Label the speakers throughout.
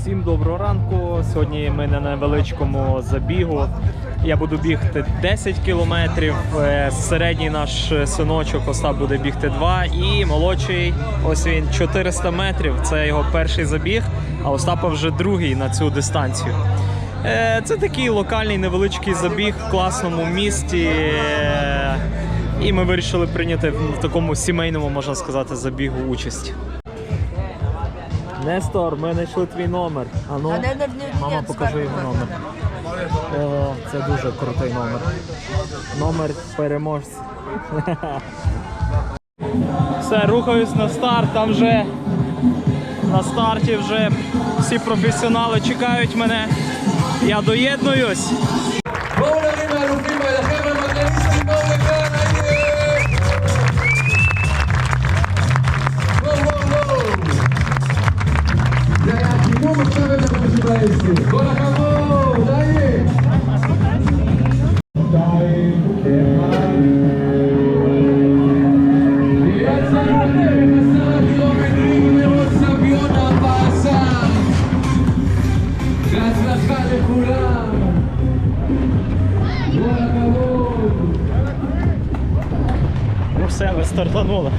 Speaker 1: Всім доброго ранку. Сьогодні ми на невеличкому забігу. Я буду бігти 10 кілометрів. Е, Середній наш синочок Остап буде бігти 2 і молодший, ось він 400 метрів. Це його перший забіг, а Остапа вже другий на цю дистанцію. Е, Це такий локальний невеличкий забіг в класному місті. Е, І ми вирішили прийняти в такому сімейному, можна сказати, забігу участь. Нестор, ми знайшли твій номер.
Speaker 2: А не-
Speaker 1: мама, покажи йому номер. О, це дуже крутий номер. Номер переможця. Все, рухаюсь на старт. Там вже на старті вже всі професіонали чекають мене. Я доєднуюсь. Все, ви стартанули.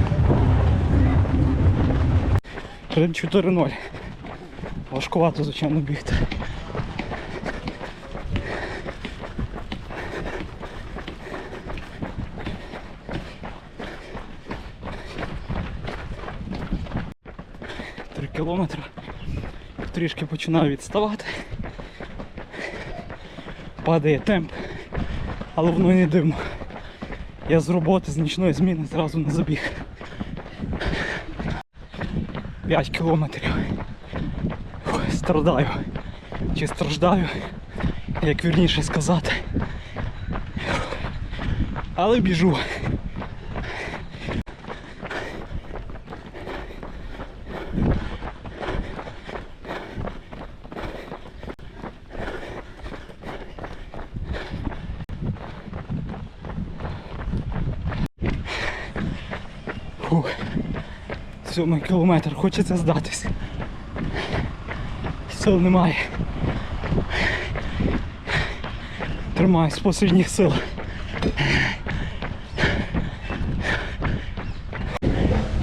Speaker 1: 3-4-0. Важкувато, звичайно, бігти. Три кілометри. Трішки починаю відставати. Падає темп, але воно не дивно. Я з роботи з нічної зміни зразу не забіг. 5 кілометрів. Страдаю. Чи страждаю, як вірніше сказати. Але біжу. Фу. Сьомий кілометр, хочеться здатись. Сил немає. Тримаюсь з послідніх сил.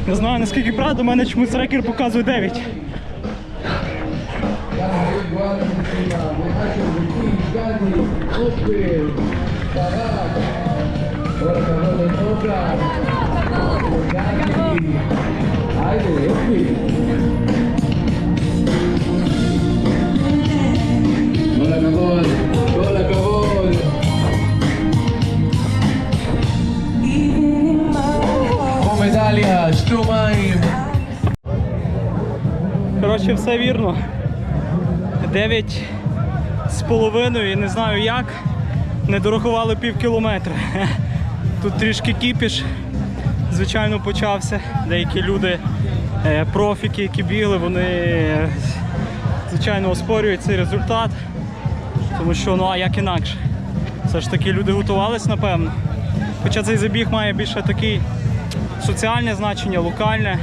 Speaker 1: Не знаю наскільки правда, у мене чомусь рекер показує 9. Все вірно. 9 з половиною, не знаю як. Не дорахували пів кілометра. Тут трішки кіпіш, звичайно, почався. Деякі люди, е, профіки, які бігли, вони звичайно оспорюють цей результат. Тому що, ну а як інакше? Все ж таки люди готувались, напевно. Хоча цей забіг має більше такий соціальне значення, локальне.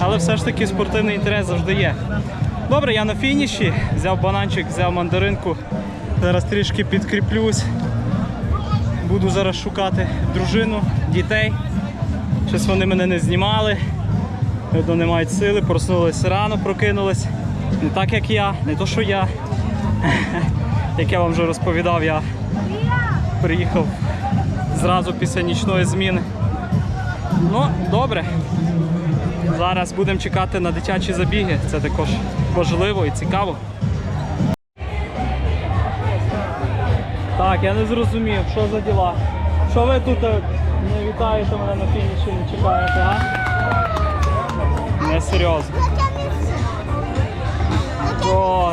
Speaker 1: Але все ж таки спортивний інтерес завжди є. Добре, я на фініші, взяв бананчик, взяв мандаринку. Зараз трішки підкріплюсь. Буду зараз шукати дружину, дітей. Щось вони мене не знімали. Видно, не мають сили, проснулись рано, прокинулись. Не так, як я, не то, що я. Як я вам вже розповідав, я приїхав зразу після нічної зміни. Ну, добре. Зараз будемо чекати на дитячі забіги. Це також важливо і цікаво. Так, я не зрозумів, що за діла. Що ви тут е, не вітаєте мене на фініші, не чекаєте, а? Не серйозно. О,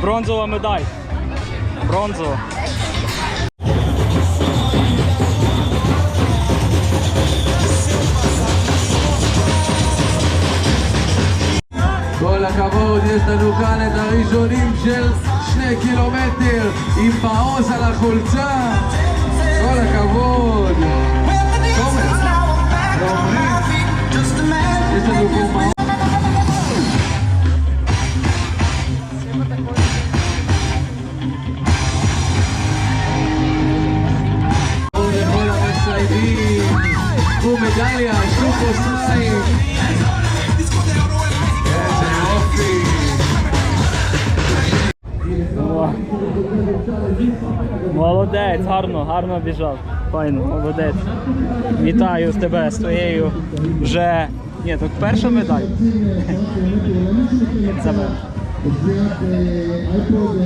Speaker 1: бронзова медаль. Бронзова.
Speaker 3: עוד יש לנו כאן את הראשונים של שני קילומטר עם מעוז על החולצה. כל הכבוד. תומר, ואומרים יש לנו פה מעוז ומדליה, שלוחו סיים
Speaker 1: Молодець, гарно, гарно біжав. Файно, молодець. Вітаю з тебе з твоєю вже. Ні, тут перша медаль.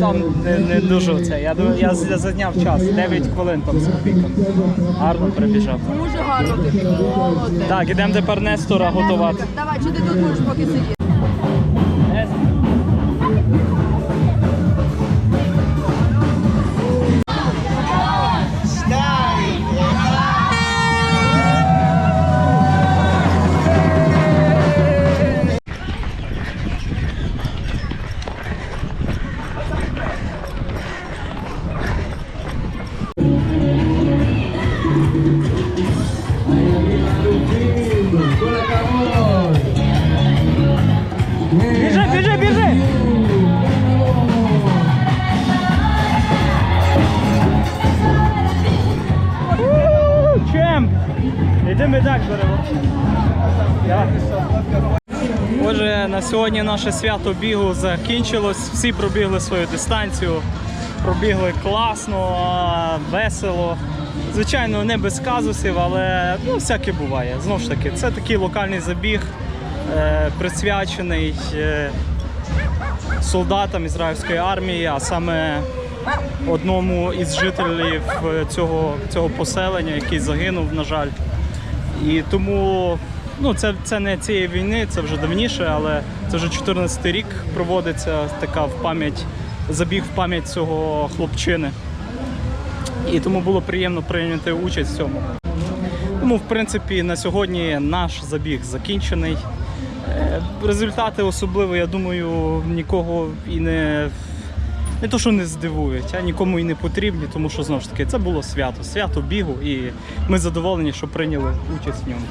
Speaker 1: Там не, не дуже це. Я, я, я зайняв час, 9 хвилин там з копійками. Гарно перебіжав.
Speaker 2: Дуже гарно ти.
Speaker 1: Так, ідемо тепер Нестора готувати.
Speaker 2: Давай, чи ти тут будеш поки сидіти?
Speaker 1: Медаль беремо. Отже, на сьогодні наше свято бігу закінчилось. Всі пробігли свою дистанцію, пробігли класно, весело. Звичайно, не без казусів, але ну, всяке буває. Знову ж таки, це такий локальний забіг, е, присвячений е, солдатам ізраїльської армії, а саме одному із жителів е, цього, цього поселення, який загинув, на жаль. І тому ну, це, це не цієї війни, це вже давніше, але це вже 14 рік проводиться така в пам'ять, забіг в пам'ять цього хлопчини. І тому було приємно прийняти участь в цьому. Тому, в принципі, на сьогодні наш забіг закінчений. Е, Результати особливо, я думаю, нікого і не, не то, що не здивують, а нікому і не потрібні, тому що знову ж таки це було свято, свято бігу, і ми задоволені, що прийняли участь в ньому.